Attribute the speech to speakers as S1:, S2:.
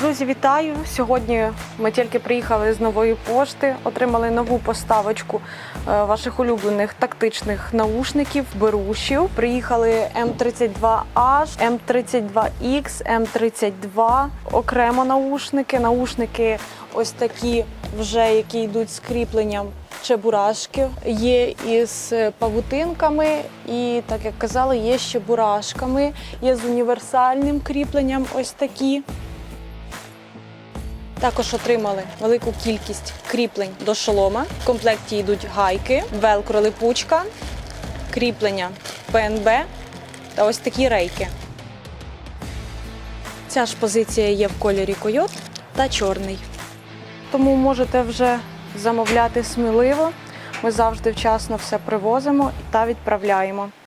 S1: Друзі, вітаю! Сьогодні ми тільки приїхали з нової пошти, отримали нову поставочку е, ваших улюблених тактичних наушників, берушів. Приїхали М32H, М32X, М32, окремо наушники. Наушники ось такі вже, які йдуть з кріпленням чебурашки. Є із павутинками, і так як казали, є ще бурашками, є з універсальним кріпленням. Ось такі. Також отримали велику кількість кріплень до шолома. В комплекті йдуть гайки, велкро липучка, кріплення ПНБ та ось такі рейки. Ця ж позиція є в кольорі койот та чорний. Тому можете вже замовляти сміливо. Ми завжди вчасно все привозимо та відправляємо.